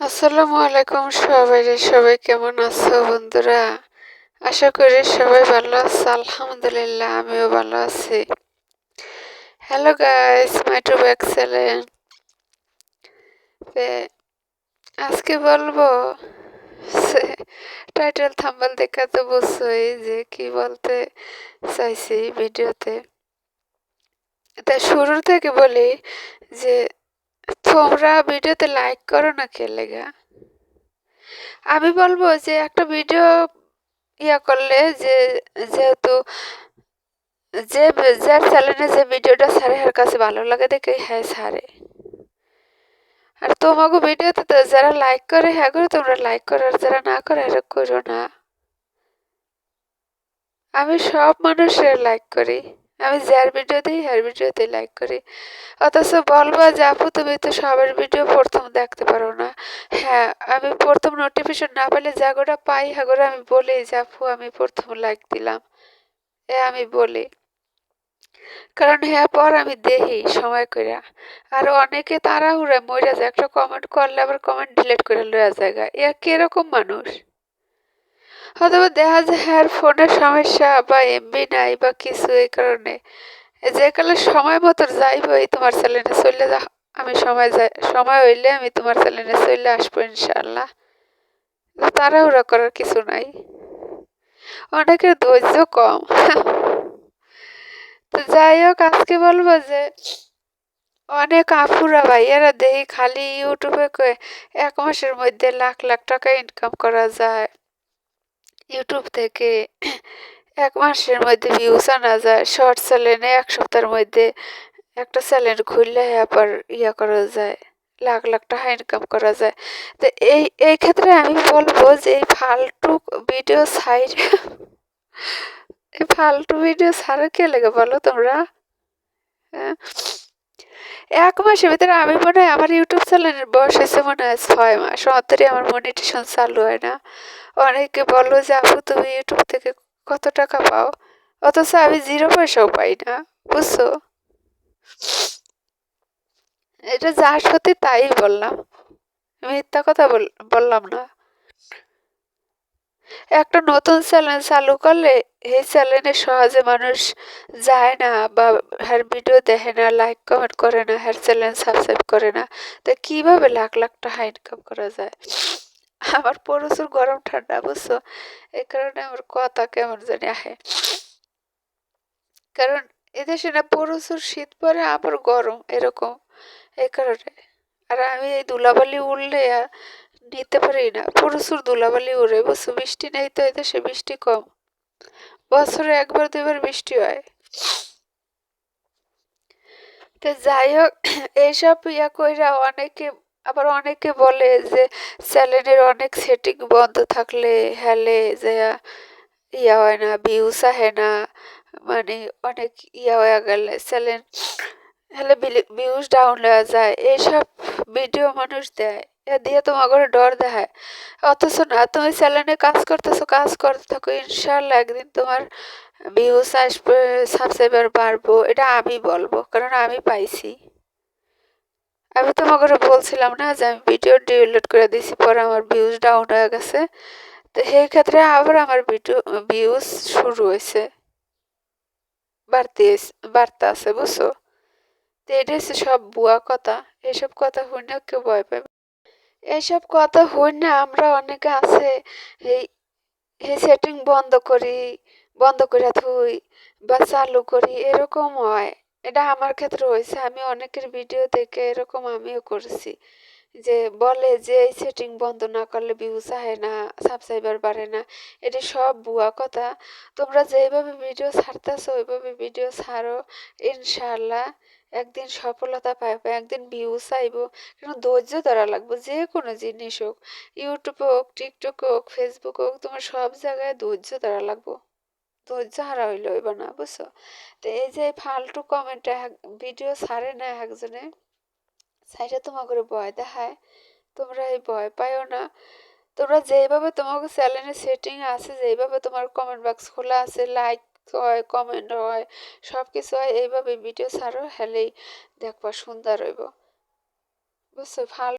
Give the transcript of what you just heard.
আসসালামু আলাইকুম সবাই সবাই কেমন আছো বন্ধুরা? আশা করি সবাই ভালো আছে, আলহামদুলিল্লাহ, আমিও ভালো আছি। Hello guys my to excellent আজকে বলব টাইটেল থাম্বাল দেখা তো বুঝছোই যে কি বলতে চাইছি ভিডিওতে তা শুরুর থেকে বলি যে তোমরা ভিডিওতে লাইক করো না কে লেগা। আমি বলব যে, একটা ভিডিও ইয়া করলে যে, যেহেতু যে যার চ্যানেলে যে ভিডিওটা ছাড়ে এর কাছে ভালো লাগে দেখে হ্যাঁ ছাড়ে আর তোমাকে ভিডিওতে তো যারা লাইক করে হ্যাঁ করে, তোমরা লাইক করো, আর যারা না করে হ্যাঁ করো না। আমি সব মানুষের লাইক করি। আমি যার ভিডিও দিই হ্যার ভিডিওতে লাইক করি। অথচ বলবা যে, আপু, তুমি তো সবার ভিডিও প্রথম দেখতে পারো না। হ্যাঁ আমি প্রথম নোটিফিকেশন না পেলে জাগোটা পাই হাগোরা আমি বলি যে, আপু, আমি প্রথম লাইক দিলাম। এ আমি বলি। কারণ হ্যাঁ পর আমি দেখি সময় করে আর অনেকে তাড়াহুড়া মরে যায়, একটা কমেন্ট করলে আবার কমেন্ট ডিলিট করে লওয়া জায়গা এ কীরকম মানুষ? অথবা দেখা যায় হ্যাঁ ফোনের সমস্যা বা এমবি নাই বা কিছু এই কারণে। যে কালে সময় মতো যাইবই তোমার চ্যানেলে চলে যা, আমি সময় যাই, সময় হইলে আমি তোমার চ্যানেলে চলে আসব ইনশাল্লাহ তাড়াহুড়া করার কিছু নাই। অনেকের ধৈর্য কম। তো যাই হোক আজকে বলব যে অনেক আফুরা ভাইয়ারা দেখি খালি ইউটিউবে এক মাসের মধ্যে লাখ লাখ টাকা ইনকাম করা যায়। ইউটিউব থেকে এক মাসের মধ্যে ভিউজ আনা যায়। শর্ট চ্যানেলে এক সপ্তাহের মধ্যে একটা চ্যানেল খুললে আবার ইয়া করা যায়, লাখ লাখ টাকা ইনকাম করা যায়। তো এই এই ক্ষেত্রে আমি বলব যে এই ফালতু ভিডিও সাইড এই ফালতু ভিডিও ছাড়া কে লেগে বলো তোমরা? হ্যাঁ? এক মাসের ভিতরে আমি মনে হয় আমার ইউটিউব চ্যানেলের বয়স হয়েছে মনে হয় ছয় মাস। অন্তরে আমার মনিটেশন চালু হয় না। অনেকে বলল যে, আপু, তুমি ইউটিউব থেকে কত টাকা পাও? অথচ আমি জিরো পয়সাও পাই না, বুঝছ? এটা যা সত্যি তাই বললাম। মিথ্যা কথা বললাম না। একটা নতুন চ্যানেল চালু করলে এই চ্যানেলে সহজে মানুষ যায় না বা হ্যার ভিডিও দেখে না লাইক কমেন্ট করে না হ্যার চ্যানেল সাবস্ক্রাইব করে না। তো কীভাবে লাখ লাখ টাকা ইনকাম করা যায়? আমার প্রচুর গরম ঠান্ডা, বুঝছ? এই কারণে আমার কথা কেমন জানি আহে। কারণ এদেশে না প্রচুর শীত পরে আবার গরম এরকম। এই কারণে। আর আমি এই ধুলাবালি উঠলে নিতে পারি না। প্রচুর ধুলাবালি উড়ে। বুঝছ বৃষ্টি নেই তো এদেশে বৃষ্টি কম। বছরে একবার, দুইবার বৃষ্টি হয়। তো যাই হোক এইসব ইয়া কইরা অনেকে, আবার অনেকে বলে যে চ্যানেলের অনেক সেটিং বন্ধ থাকলে হেলে যে ইয়া হয় না ভিউস আহে না। মানে অনেক ইয়া হয়ে গেলে চ্যানেল হেলে ভিউজ ডাউন হয়ে যায়। এইসব ভিডিও মানুষ দেয়। দিয়ে তোমাকে ডর দেখায়। অথচ না, তুমি চ্যানেলে কাজ করতেছো, কাজ করতে থাকো ইনশাল্লাহ একদিন তোমার ভিউস আসবে সাবস্ক্রাইবার বাড়বো, এটা আমি বলব, কারণ আমি পাইছি। আমি তোমাকে বলছিলাম না যে আমি ভিডিও ডিলিট করে দিয়েছি পরে আমার ভিউজ ডাউন হয়ে গেছে। তো সেই ক্ষেত্রে আবার আমার ভিডিও ভিউজ শুরু হয়েছে। বাড়তে বাড়তে আছে, বুঝছ? তো এটা হচ্ছে সব বুয়া কথা, এসব কথা শুনে কেউ ভয় পাবে এসব কথা হই না, আমরা অনেকে আছে, এই সেটিং বন্ধ করি, বন্ধ করে থুই বা চালু করি, এরকম হয়। এটা আমার ক্ষেত্রে হয়েছে, আমি অনেকের ভিডিও দেখে এরকম আমিও করেছি। যে বলে যে এই সেটিং বন্ধ না করলে ভিউজ আহে না সাবস্ক্রাইবার বাড়ে না, এটি সব ভুয়া কথা। তোমরা যেভাবে ভিডিও ছাড়তেছো, ওইভাবে ভিডিও ছাড়ো ইনশাল্লাহ একদিন সফলতা পাইবে, একদিন ভিউজ আইব, কিন্তু ধৈর্য ধরা লাগবে যে কোনো জিনিস হোক ইউটিউব হোক টিকটক হোক ফেসবুক হোক, তোমার সব জায়গায় ধৈর্য ধরা লাগবো। ধৈর্য হারা হইলে হইব না, বুঝছ? তো এই যে ফালতু কমেন্ট ভিডিও ছাড়ে না একজনে সাইডে তোমাকে ভয় দেখায়, তোমরা এই ভয় পাইও না। তোমরা যেইভাবে তোমাকে চ্যানেলের সেটিং আছে, যেইভাবে তোমার কমেন্ট বক্স খোলা আছে লাইক হয় কমেন্ট হয় সব কিছু হয়, এইভাবে ভিডিও ছাড়ো, হেলেই দেখবা সুন্দর হইব। বুঝছ? ভালো